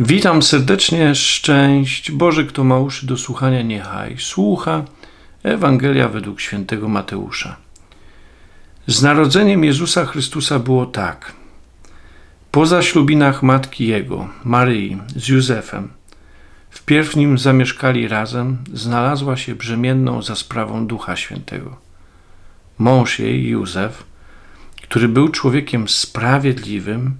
Witam serdecznie, szczęść Boże, kto ma uszy do słuchania, niechaj słucha. Ewangelia według świętego Mateusza. Z narodzeniem Jezusa Chrystusa było tak. Po zaślubinach matki Jego, Maryi, z Józefem, wpierw nim zamieszkali razem, znalazła się brzemienną za sprawą Ducha Świętego. Mąż jej, Józef, który był człowiekiem sprawiedliwym,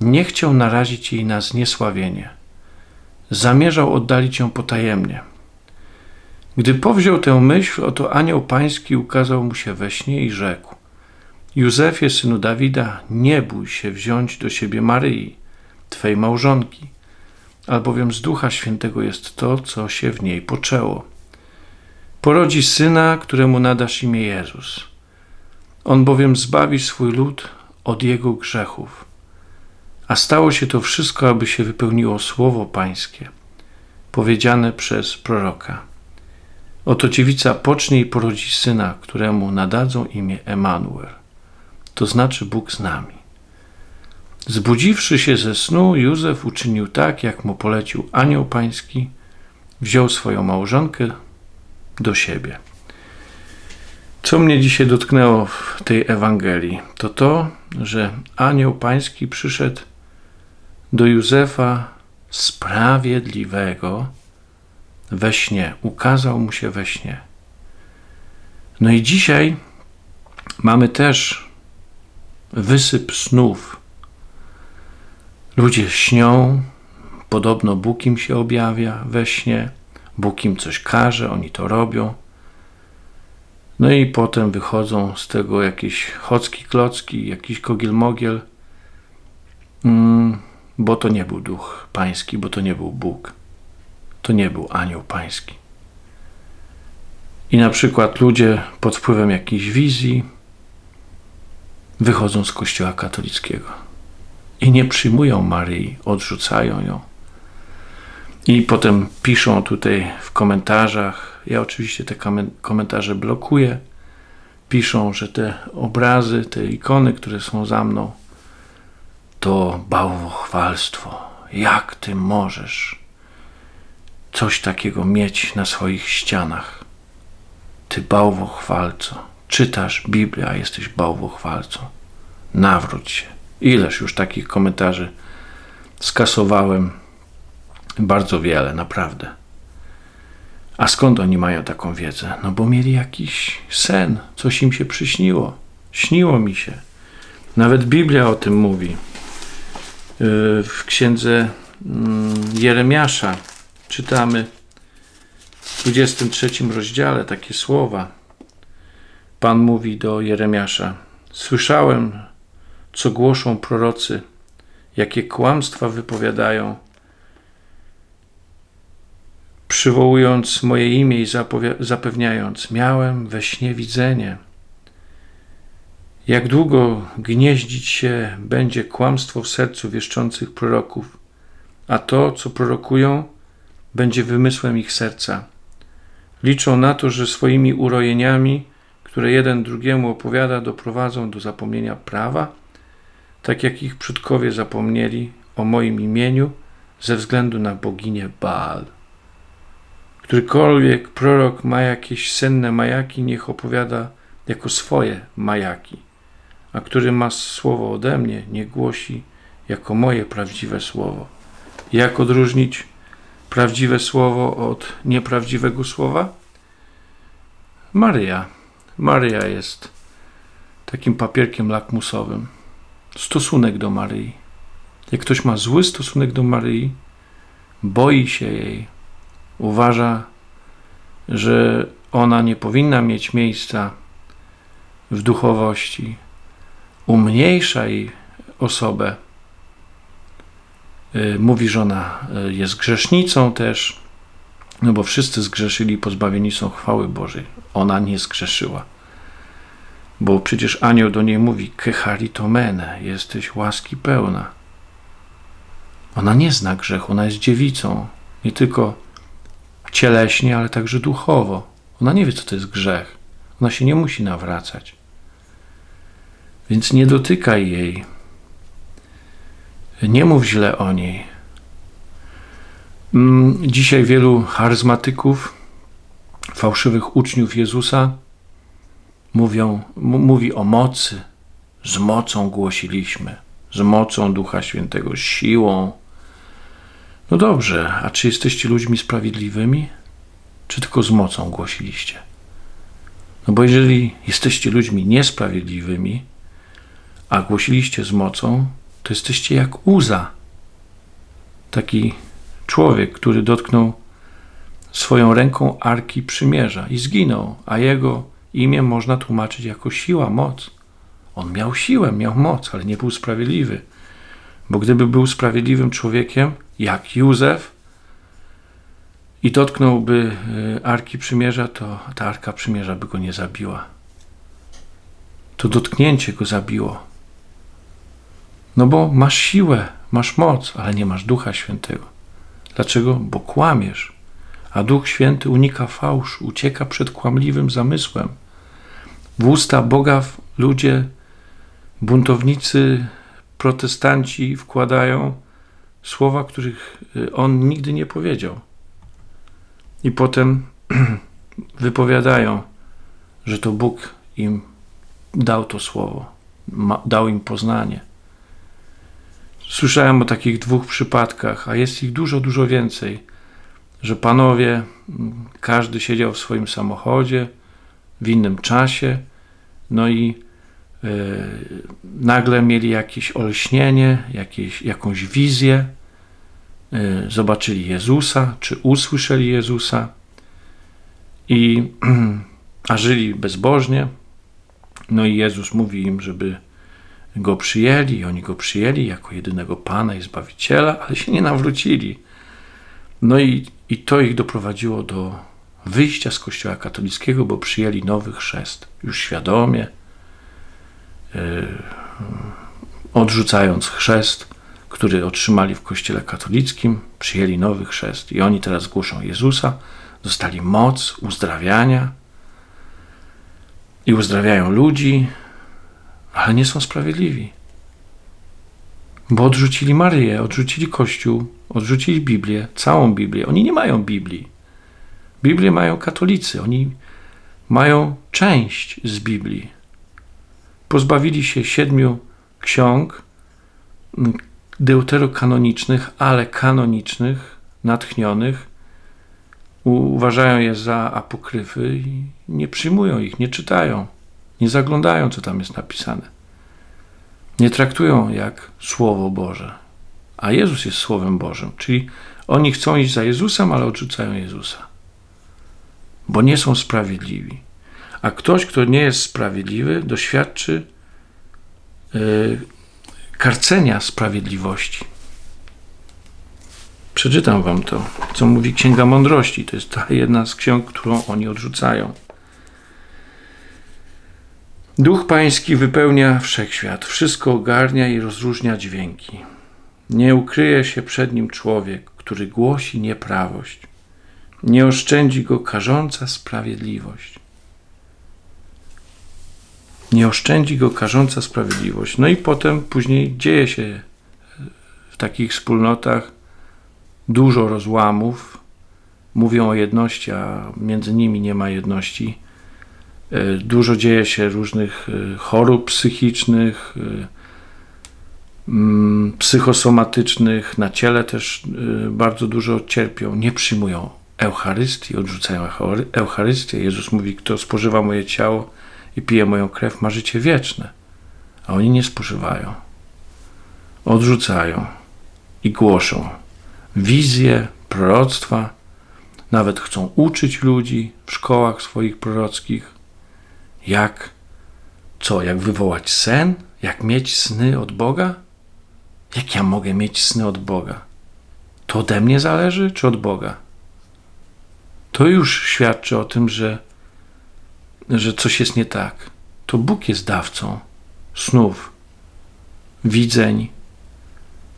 nie chciał narazić jej na zniesławienie. Zamierzał oddalić ją potajemnie. Gdy powziął tę myśl, oto anioł pański ukazał mu się we śnie i rzekł: Józefie, synu Dawida, nie bój się wziąć do siebie Maryi, twej małżonki, albowiem z Ducha Świętego jest to, co się w niej poczęło. Porodzi syna, któremu nadasz imię Jezus. On bowiem zbawi swój lud od jego grzechów. A stało się to wszystko, aby się wypełniło słowo Pańskie, powiedziane przez proroka. Oto dziewica pocznie i porodzi syna, któremu nadadzą imię Emanuel, to znaczy Bóg z nami. Zbudziwszy się ze snu, Józef uczynił tak, jak mu polecił anioł pański, wziął swoją małżonkę do siebie. Co mnie dzisiaj dotknęło w tej Ewangelii, to to, że anioł pański przyszedł do Józefa sprawiedliwego we śnie. Ukazał mu się we śnie. No i dzisiaj mamy też wysyp snów. Ludzie śnią, podobno Bóg im się objawia we śnie, Bóg im coś każe, oni to robią. No i potem wychodzą z tego jakieś chocki klocki, jakiś kogiel-mogiel. Mm bo to nie był duch pański, bo to nie był Bóg. To nie był anioł pański. I na przykład ludzie pod wpływem jakiejś wizji wychodzą z kościoła katolickiego i nie przyjmują Maryi, odrzucają ją. I potem piszą tutaj w komentarzach, ja oczywiście te komentarze blokuję, piszą, że te obrazy, te ikony, które są za mną, to bałwochwalstwo. Jak ty możesz coś takiego mieć na swoich ścianach? Ty bałwochwalco, czytasz Biblię, a jesteś bałwochwalcą. Nawróć się. Ileż już takich komentarzy skasowałem? Bardzo wiele, naprawdę. A skąd oni mają taką wiedzę? No bo mieli jakiś sen, coś im się przyśniło. Śniło mi się. Nawet Biblia o tym mówi. Y, w księdze mm, Jeremiasza czytamy w 23 rozdziale takie słowa. Pan mówi do Jeremiasza: Słyszałem, co głoszą prorocy, jakie kłamstwa wypowiadają, przywołując moje imię i zapewniając: Miałem we śnie widzenie jak długo gnieździć się będzie kłamstwo w sercu wieszczących proroków, a to, co prorokują, będzie wymysłem ich serca. Liczą na to, że swoimi urojeniami, które jeden drugiemu opowiada, doprowadzą do zapomnienia prawa, tak jak ich przodkowie zapomnieli o moim imieniu ze względu na boginię Baal. Którykolwiek prorok ma jakieś senne majaki, niech opowiada jako swoje majaki a który ma słowo ode mnie, nie głosi jako moje prawdziwe słowo. Jak odróżnić prawdziwe słowo od nieprawdziwego słowa? Maryja. Maryja jest takim papierkiem lakmusowym. Stosunek do Maryi. Jak ktoś ma zły stosunek do Maryi, boi się jej, uważa, że ona nie powinna mieć miejsca w duchowości, umniejsza jej osobę. Y, mówi, że ona y, jest grzesznicą też, no bo wszyscy zgrzeszyli i pozbawieni są chwały Bożej. Ona nie zgrzeszyła. Bo przecież anioł do niej mówi, kecharitomene, jesteś łaski pełna. Ona nie zna grzechu, ona jest dziewicą. Nie tylko cieleśnie, ale także duchowo. Ona nie wie, co to jest grzech. Ona się nie musi nawracać. Więc nie dotykaj jej. Nie mów źle o niej. Mm, dzisiaj wielu charyzmatyków, fałszywych uczniów Jezusa mówią, mówi o mocy. Z mocą głosiliśmy, z mocą Ducha Świętego, siłą. No dobrze, a czy jesteście ludźmi sprawiedliwymi? Czy tylko z mocą głosiliście? No bo jeżeli jesteście ludźmi niesprawiedliwymi, a głosiliście z mocą, to jesteście jak Uza. Taki człowiek, który dotknął swoją ręką arki przymierza i zginął, a jego imię można tłumaczyć jako siła, moc. On miał siłę, miał moc, ale nie był sprawiedliwy. Bo gdyby był sprawiedliwym człowiekiem, jak Józef, i dotknąłby e, arki przymierza, to ta arka przymierza by go nie zabiła. To dotknięcie go zabiło. No bo masz siłę, masz moc, ale nie masz Ducha Świętego. Dlaczego? Bo kłamiesz, a Duch Święty unika fałszu, ucieka przed kłamliwym zamysłem. W usta Boga ludzie, buntownicy, protestanci wkładają słowa, których y, on nigdy nie powiedział. I potem wypowiadają, że to Bóg im dał to słowo, dał im poznanie. Słyszałem o takich dwóch przypadkach, a jest ich dużo, dużo więcej, że panowie, każdy siedział w swoim samochodzie w innym czasie, no i e, nagle mieli jakieś olśnienie, jakieś, jakąś wizję, e, zobaczyli Jezusa, czy usłyszeli Jezusa, i, a żyli bezbożnie. No i Jezus mówi im, żeby go przyjęli oni go przyjęli jako jedynego Pana i Zbawiciela, ale się nie nawrócili. No i, i to ich doprowadziło do wyjścia z Kościoła katolickiego, bo przyjęli nowy chrzest, już świadomie, yy, odrzucając chrzest, który otrzymali w Kościele katolickim, przyjęli nowy chrzest i oni teraz głoszą Jezusa, dostali moc uzdrawiania i uzdrawiają ludzi, ale nie są sprawiedliwi. Bo odrzucili Maryję, odrzucili Kościół, odrzucili Biblię, całą Biblię. Oni nie mają Biblii. Biblię mają katolicy, oni mają część z Biblii. Pozbawili się siedmiu ksiąg deuterokanonicznych, ale kanonicznych, natchnionych. Uważają je za apokryfy i nie przyjmują ich, nie czytają. Nie zaglądają, co tam jest napisane. Nie traktują jak Słowo Boże. A Jezus jest Słowem Bożym, czyli oni chcą iść za Jezusem, ale odrzucają Jezusa. Bo nie są sprawiedliwi. A ktoś, kto nie jest sprawiedliwy, doświadczy yy, karcenia sprawiedliwości. Przeczytam wam to, co mówi Księga Mądrości. To jest ta jedna z ksiąg, którą oni odrzucają. Duch Pański wypełnia wszechświat, wszystko ogarnia i rozróżnia dźwięki. Nie ukryje się przed nim człowiek, który głosi nieprawość. Nie oszczędzi go karząca sprawiedliwość. Nie oszczędzi go karząca sprawiedliwość. No i potem, później dzieje się w takich wspólnotach dużo rozłamów. Mówią o jedności, a między nimi nie ma jedności dużo dzieje się różnych e, chorób psychicznych, e, mm, psychosomatycznych, na ciele też bardzo dużo cierpią, nie przyjmują Eucharystii, odrzucają Eucharystię. Jezus mówi, kto spożywa moje ciało i pije moją krew, ma życie wieczne. A oni nie spożywają. Odrzucają i głoszą wizje, proroctwa, nawet chcą uczyć ludzi w szkołach swoich prorockich jak co? Jak wywołać sen? Jak mieć sny od Boga? Jak ja mogę mieć sny od Boga? To ode mnie zależy, czy od Boga? To już świadczy o tym, że, że coś jest nie tak. To Bóg jest dawcą snów, widzeń,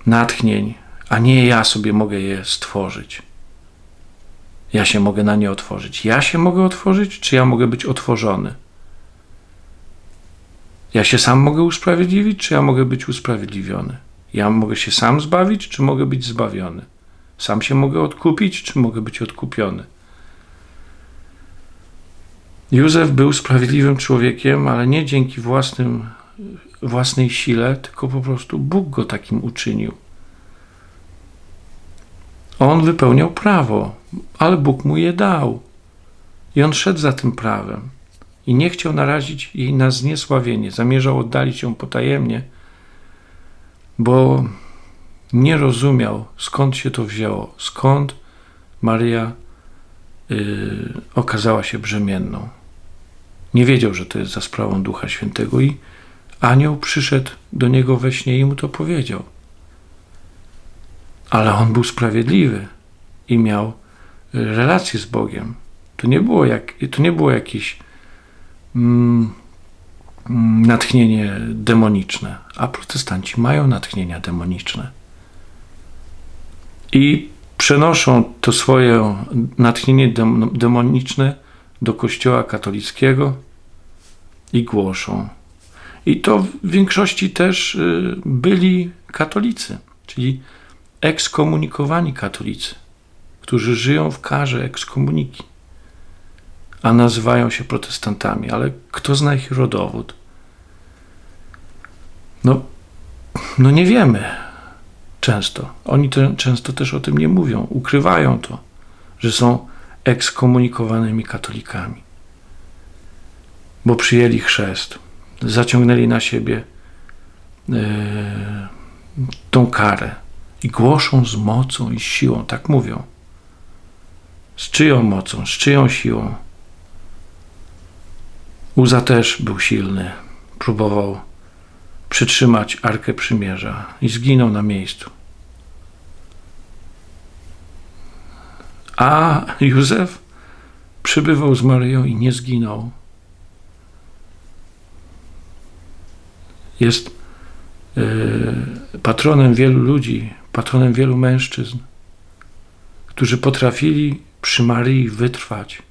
natchnień, a nie ja sobie mogę je stworzyć. Ja się mogę na nie otworzyć. Ja się mogę otworzyć, czy ja mogę być otworzony? Ja się sam mogę usprawiedliwić, czy ja mogę być usprawiedliwiony? Ja mogę się sam zbawić, czy mogę być zbawiony? Sam się mogę odkupić, czy mogę być odkupiony? Józef był sprawiedliwym człowiekiem, ale nie dzięki własnym, własnej sile, tylko po prostu Bóg go takim uczynił. On wypełniał prawo, ale Bóg mu je dał. I on szedł za tym prawem i nie chciał narazić jej na zniesławienie. Zamierzał oddalić ją potajemnie, bo nie rozumiał, skąd się to wzięło, skąd Maryja yy, okazała się brzemienną. Nie wiedział, że to jest za sprawą Ducha Świętego i anioł przyszedł do niego we śnie i mu to powiedział. Ale on był sprawiedliwy i miał relację z Bogiem. To nie było, jak, to nie było jakieś mm, natchnienie demoniczne, a protestanci mają natchnienia demoniczne. I przenoszą to swoje natchnienie demoniczne do kościoła katolickiego i głoszą. I to w większości też y, byli katolicy, czyli ekskomunikowani katolicy, którzy żyją w karze ekskomuniki, a nazywają się protestantami. Ale kto zna ich rodowód? No, no nie wiemy często. Oni to, często też o tym nie mówią, ukrywają to, że są ekskomunikowanymi katolikami, bo przyjęli chrzest, zaciągnęli na siebie yy, tą karę i głoszą z mocą i siłą, tak mówią. Z czyją mocą, z czyją siłą? Uza też był silny. Próbował przytrzymać Arkę Przymierza i zginął na miejscu. A Józef przybywał z Maryją i nie zginął. Jest yy, patronem wielu ludzi, patronem wielu mężczyzn, którzy potrafili przy Maryi wytrwać.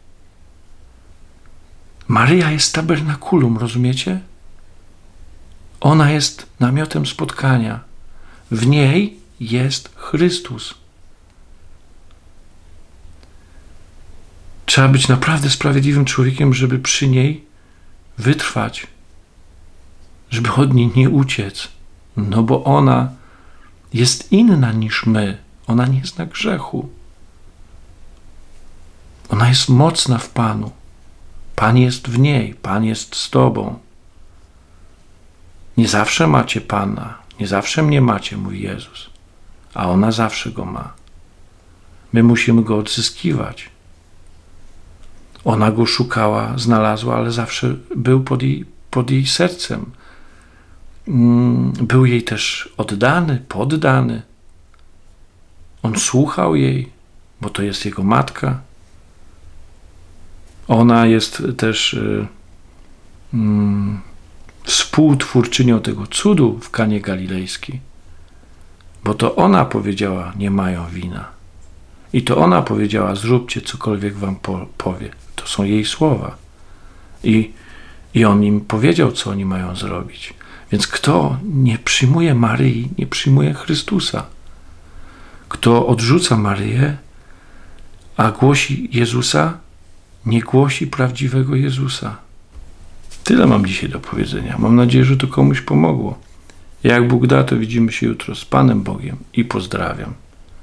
Maryja jest tabernakulum, rozumiecie? Ona jest namiotem spotkania. W niej jest Chrystus. Trzeba być naprawdę sprawiedliwym człowiekiem, żeby przy niej wytrwać, żeby od niej nie uciec. No bo ona jest inna niż my. Ona nie zna grzechu. Ona jest mocna w Panu. Pan jest w niej, Pan jest z Tobą. Nie zawsze macie Pana, nie zawsze mnie macie, mówi Jezus, a ona zawsze go ma. My musimy go odzyskiwać. Ona go szukała, znalazła, ale zawsze był pod jej, pod jej sercem. Mm, był jej też oddany, poddany. On słuchał jej, bo to jest jego matka. Ona jest też y, mm, współtwórczynią tego cudu w Kanie Galilejskiej, bo to ona powiedziała: Nie mają wina. I to ona powiedziała: Zróbcie cokolwiek wam po, powie. To są jej słowa. I, I on im powiedział, co oni mają zrobić. Więc kto nie przyjmuje Maryi, nie przyjmuje Chrystusa. Kto odrzuca Maryję, a głosi Jezusa, nie głosi prawdziwego Jezusa. Tyle mam dzisiaj do powiedzenia. Mam nadzieję, że to komuś pomogło. Jak Bóg da, to widzimy się jutro z Panem Bogiem i pozdrawiam.